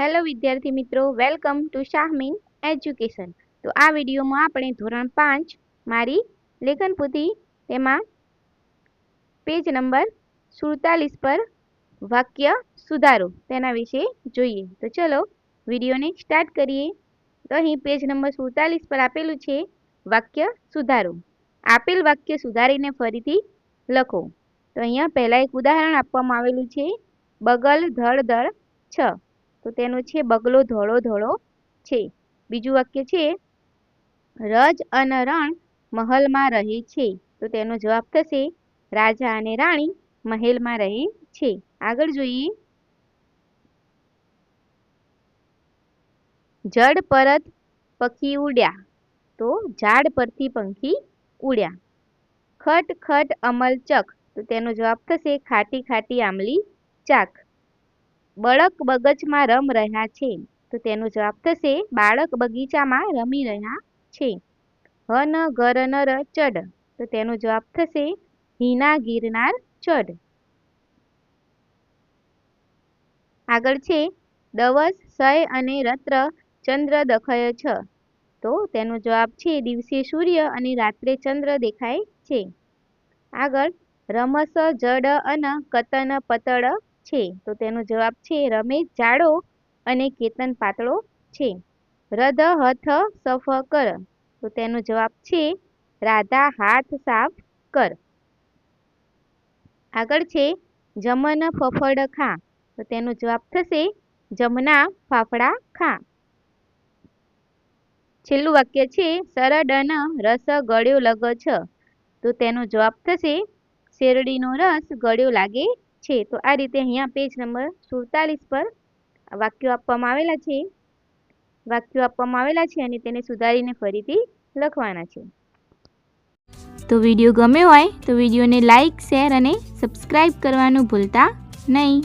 Hello વિદ્યાર્થી મિત્રો, welcome to Shahmeen education. તો આ વિડીયોમાં આપણે ધોરણ પાંચ મારી લેખન પોથી, તેમાં પેજ નંબર સુડતાલીસ પર વાક્ય સુધારો, તેના વિશે જોઈએ. તો ચલો વિડીયોને સ્ટાર્ટ કરીએ. તો અહીં પેજ નંબર સુડતાલીસ પર આપેલું છે, વાક્ય સુધારો. આપેલ વાક્ય સુધારીને ફરીથી લખો. તો અહીંયા પહેલાં એક ઉદાહરણ આપવામાં આવેલું છે, બગલ ધડ ધડ છ. તો તેનો છે બગલો ધોળો ધોળો છે. બીજું વાક્ય છે, રજ અને રણ મહલમાં રહે છે. તો તેનો જવાબ થશે, રાજા અને રાણી મહેલમાં રહે છે. આગળ જોઈએ. જડ પરત પખી ઉડ્યા. તો ઝાડ પરથી પંખી ઉડ્યા. ખટ ખટ અમલ ચક તો તેનો જવાબ થશે, ખાટી ખાટી આમલી ચાક. બળક બગચમાં રમ રહ્યા છે. તો તેનો જવાબ થશે, બાળક બગીચામાં રમી રહ્યા છે. હન ઘર નર ચડ તો તેનો જવાબ થશે, હિના ગિરનાર ચડ આગળ છે, દવસ, સય અને રત્ર, ચંદ્ર દખય છ. તો તેનો જવાબ છે, દિવસે સૂર્ય અને રાત્રે ચંદ્ર દેખાય છે. આગળ, રમસ જડ અને કતન પતળ છે? તો તેનો જવાબ છે રમેશ જાડો અને કેતન પાતળો છે. રદ હથ સફ કર. તો તેનો જવાબ છે રાધા હાથ સાફ કર. આગળ છે જમન ફફડ ખા. તો તેનો જવાબ થશે જમના ફાફડા ખા. છેલ્લું વાક્ય છે સરડન રસ ગળ્યો લગ છ. તો તેનો જવાબ થશે શેરડીનો રસ ગળ્યો લાગે છે. તો આ રીતે અહીંયા પેજ નંબર સુડતાલીસ પર વાક્યો આપવામાં આવેલા છે. વાક્યો આપવામાં આવેલા છે અને તેને સુધારીને ફરીથી લખવાના છે. તો વીડિયો ગમ્યો હોય તો વિડીયોને લાઇક શેર અને સબસ્ક્રાઈબ કરવાનું ભૂલતા નહીં.